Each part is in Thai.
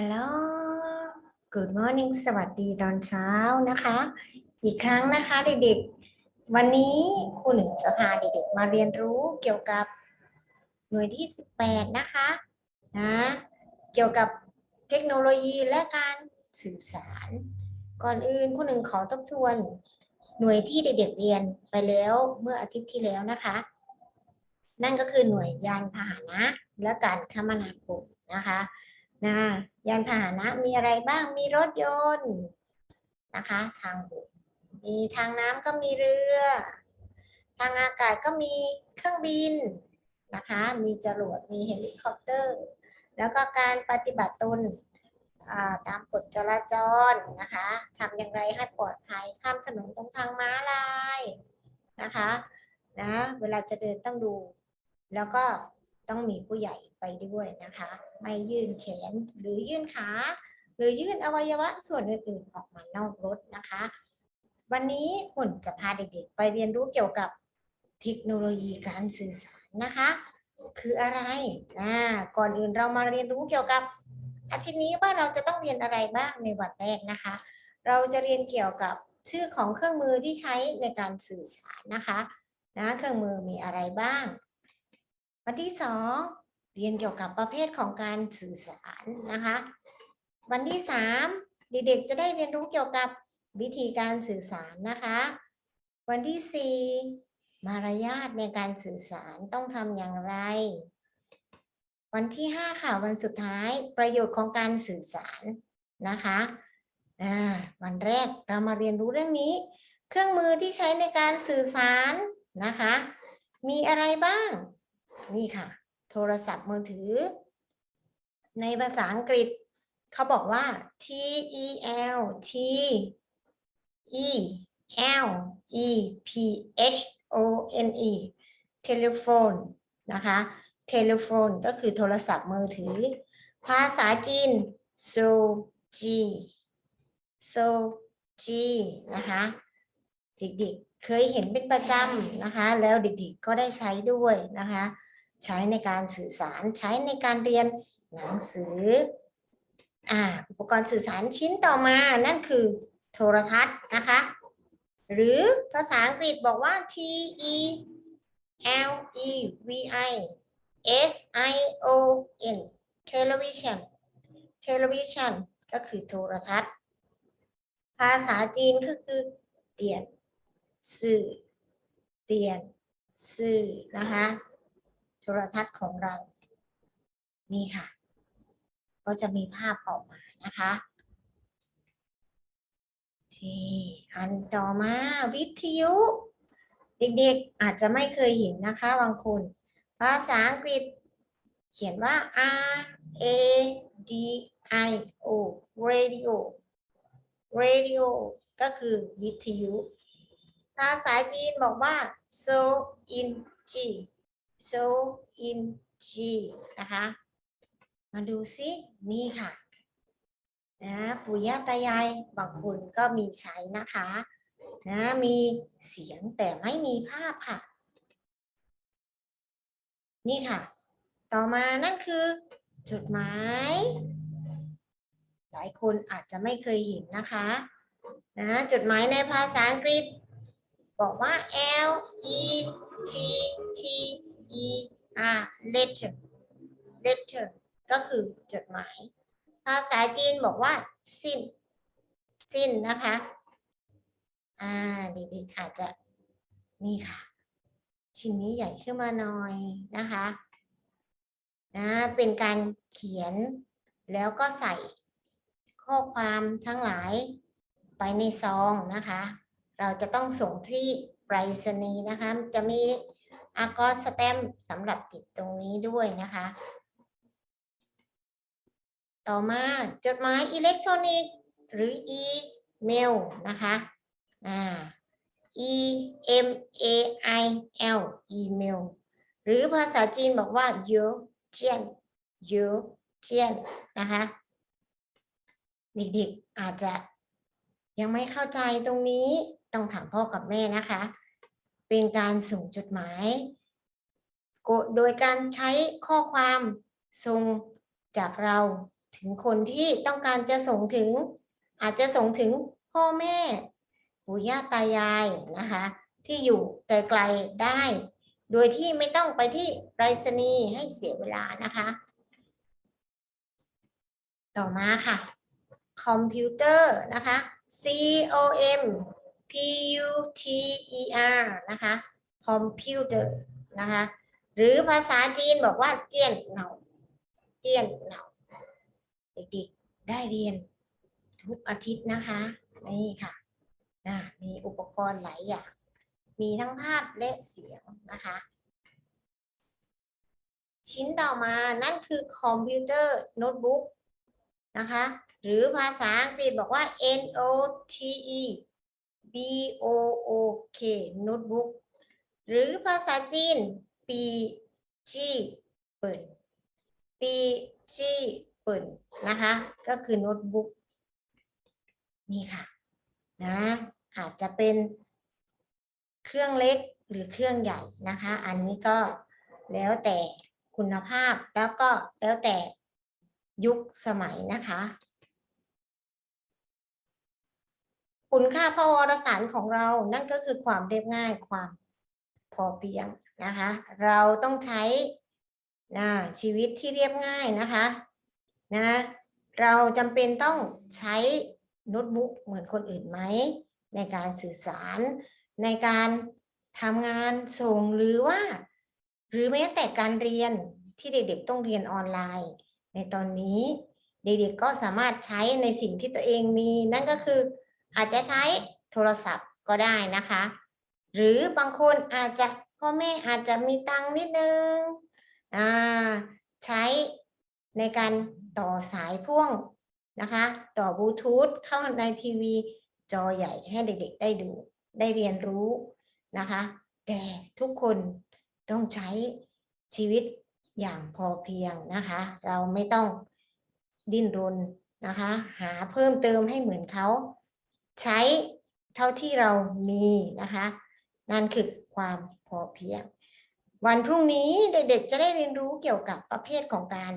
ฮัลโหล Good morning สวัสดีตอนเช้านะคะ อีกครั้งนะคะเด็กๆ วันนี้คุณจะพาเด็กๆ มาเรียนรู้เกี่ยวกับหน่วยที่ 18 นะคะนะเกี่ยวกับเทคโนโลยีและการสื่อสาร ก่อนอื่นคุณหนึ่งขอทบทวน หน่วยที่เด็กๆเรียนไปแล้วเมื่ออาทิตย์ที่แล้วนะคะ นั่นก็คือหน่วยยานพาหนะและการคมนาคมนะคะ นะยานพาหนะมีอะไรบ้างมีรถยนต์นะคะ ทางบกมีทางน้ำก็มีเรือ ทางอากาศก็มีเครื่องบินนะคะ มีจรวดมีเฮลิคอปเตอร์ แล้วก็การปฏิบัติตนตามกฎจราจรนะคะทำอย่างไรให้ปลอดภัยข้ามถนนตรงทางม้าลายนะคะนะเวลาจะเดินต้องดู แล้วก็ ต้องมีผู้ใหญ่ไปด้วยนะคะ ไม่ยื่นแขนหรือยื่นขา หรือยื่นอวัยวะส่วนอื่นๆออกมานอกรถนะคะ วันนี้คุณจะพาเด็กๆ ไปเรียนรู้เกี่ยวกับเทคโนโลยีการสื่อสารนะคะ คืออะไรก่อนอื่นเรามาเรียนรู้เกี่ยวกับอาทิตย์นี้ว่าเราจะต้องเรียนอะไรบ้างในวันแรกนะคะ เราจะเรียนเกี่ยวกับชื่อของเครื่องมือที่ใช้ในการสื่อสารนะคะนะเครื่องมือมีอะไรบ้าง วันที่สองเรียนเกี่ยวกับประเภทของการสื่อสารนะคะ วันที่สามเด็กๆจะได้เรียนรู้เกี่ยวกับวิธีการสื่อสารนะคะ วันที่สี่มารยาทในการสื่อสารต้องทำอย่างไร วันที่ห้าค่ะวันสุดท้ายประโยชน์ของการสื่อสารนะคะวันแรกเรามาเรียนรู้เรื่องนี้ เครื่องมือที่ใช้ในการสื่อสารนะคะ มีอะไรบ้าง นี่ค่ะ โทรศัพท์มือถือ ในภาษาอังกฤษ เขาบอกว่า T E L T E L E P H O N E telephone นะคะ telephone ก็คือโทรศัพท์มือถือ ภาษาจีน so ji so ji นะคะ เด็กๆเคยเห็นเป็นประจำนะคะ แล้วเด็กๆก็ได้ใช้ด้วยนะคะ ใช้ในการสื่อสารใช้ในการเรียนหนังสืออ่าอุปกรณ์สื่อสารชิ้นต่อมานั่นคือโทรทัศน์นะคะ หรือภาษาอังกฤษบอกว่า T E L E V I S I O N television television ก็คือโทรทัศน์ ภาษาจีนก็คือเตียนสื่อเตียนสื่อนะคะ ทรทัศน์ของเรา นี่ค่ะ ก็จะมีภาพออกมานะคะที่อันต่อมาวิทยุ เด็กๆอาจจะไม่เคยเห็นนะคะบางคนภาษาอังกฤษ เขียนว่า R A D I O radio radio ก็คือวิทยุ ภาษาจีนบอกว่า so in g so in g นะคะ มาดูซินี่ค่ะนะปู่ย่าตายายบางคนก็มีใช้นะคะนะมีเสียงแต่ไม่มีภาพค่ะ นี่ค่ะ ต่อมานั่นคือ จดหมาย หลายคนอาจจะไม่เคยเห็นนะคะนะจดหมายในภาษาอังกฤษ บอกว่า L E T T E R letter letter ก็คือจดหมาย ภาษาจีนบอกว่า สิ้น สิ้นนะคะ อ่าดีๆอาจจะนี่ค่ะ ชิ้นนี้ใหญ่ขึ้นมาหน่อยนะคะนะเป็นการเขียนแล้วก็ใส่ข้อความทั้งหลายไปในซองนะคะ เราจะต้องส่งที่ไปรษณีย์นะคะ จะมี อากรสแตมสำหรับติดตรงนี้ด้วยนะคะ ต่อมาจดหมายอิเล็กทรอนิกส์หรืออีเมลนะคะอ่า e m a i l อีเมลหรือภาษาจีนบอกว่าเยเจียนเยเจียนนะคะเด็กๆอาจจะยังไม่เข้าใจตรงนี้ต้องถามพ่อกับแม่นะคะ เป็นการส่งจดหมาย โดยการใช้ข้อความส่งจากเราถึงคนที่ต้องการจะส่งถึง อาจจะส่งถึงพ่อแม่ปู่ย่าตายายนะคะ ที่อยู่ไกลๆได้ โดยที่ไม่ต้องไปที่ไปรษณีย์ให้เสียเวลานะคะ ต่อมาค่ะ คอมพิวเตอร์นะคะ C O M P U T E R นะคะคอมพิวเตอร์นะคะ หรือภาษาจีนบอกว่าเจียนเหนาเจียนเหนาเด็กๆได้เรียนทุกอาทิตย์นะคะ นี่ค่ะนะมีอุปกรณ์หลายอย่าง มีทั้งภาพและเสียงนะคะ ชิ้นต่อมานั่นคือคอมพิวเตอร์โน้ตบุ๊กนะคะ หรือภาษาอังกฤษบอกว่า N O T E B O O K โน้ตบุ๊กหรือภาษาจีน P G เปิด P G เปิดนะคะ ก็คือโน้ตบุ๊กนี่ค่ะนะอาจจะเป็นเครื่องเล็กหรือเครื่องใหญ่นะคะ อันนี้ก็แล้วแต่คุณภาพแล้วก็แล้วแต่ยุคสมัยนะคะ คุณค่าพระวรสารของเรา นั่นก็คือความเรียบง่ายความพอเพียงนะคะ เราต้องใช้นะชีวิตที่เรียบง่ายนะคะนะเราจำเป็นต้องใช้โน้ตบุ๊กเหมือนคนอื่นไหม ในการสื่อสารในการทำงานส่งหรือว่า หรือแม้แต่การเรียนที่เด็กๆต้องเรียนออนไลน์ ในตอนนี้ เด็กๆก็สามารถใช้ในสิ่งที่ตัวเองมี นั่นก็คือ อาจจะใช้โทรศัพท์ก็ได้นะคะ หรือบางคนอาจจะพ่อแม่อาจจะมีตังค์นิดนึงอ่าใช้ในการต่อสายพ่วงนะคะ ต่อบลูทูธเข้าในทีวีจอใหญ่ให้เด็กๆได้ดูได้เรียนรู้นะคะ แต่ทุกคนต้องใช้ชีวิตอย่างพอเพียงนะคะ เราไม่ต้องดิ้นรนนะคะ หาเพิ่มเติมให้เหมือนเขา ใช้เท่าที่เรามีนะคะ นั่นคือความพอเพียง วันพรุ่งนี้เด็กๆจะได้เรียนรู้เกี่ยวกับประเภทของการ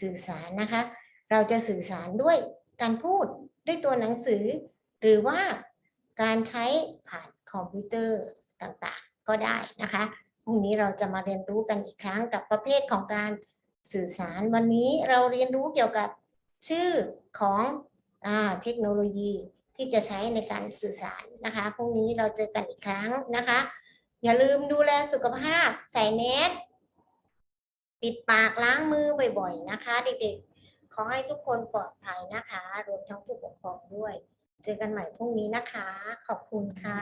สื่อสารนะคะ เราจะสื่อสารด้วยการพูดด้วยตัวหนังสือ หรือว่าการใช้ผ่านคอมพิวเตอร์ต่างๆ ก็ได้นะคะพรุ่งนี้เราจะมาเรียนรู้กันอีกครั้งกับประเภทของการสื่อสารวันนี้เราเรียนรู้เกี่ยวกับชื่อของอเทคโนโลยี ที่จะใช้ในการสื่อสารนะคะพรุ่งนี้เราเจอกันอีกครั้งนะคะ อย่าลืมดูแลสุขภาพใส่แมสปิดปากล้างมือบ่อยๆนะคะ เด็กๆ ขอให้ทุกคนปลอดภัยนะคะ รวมทั้งผู้ปกครองด้วย เจอกันใหม่พรุ่งนี้นะคะ ขอบคุณค่ะ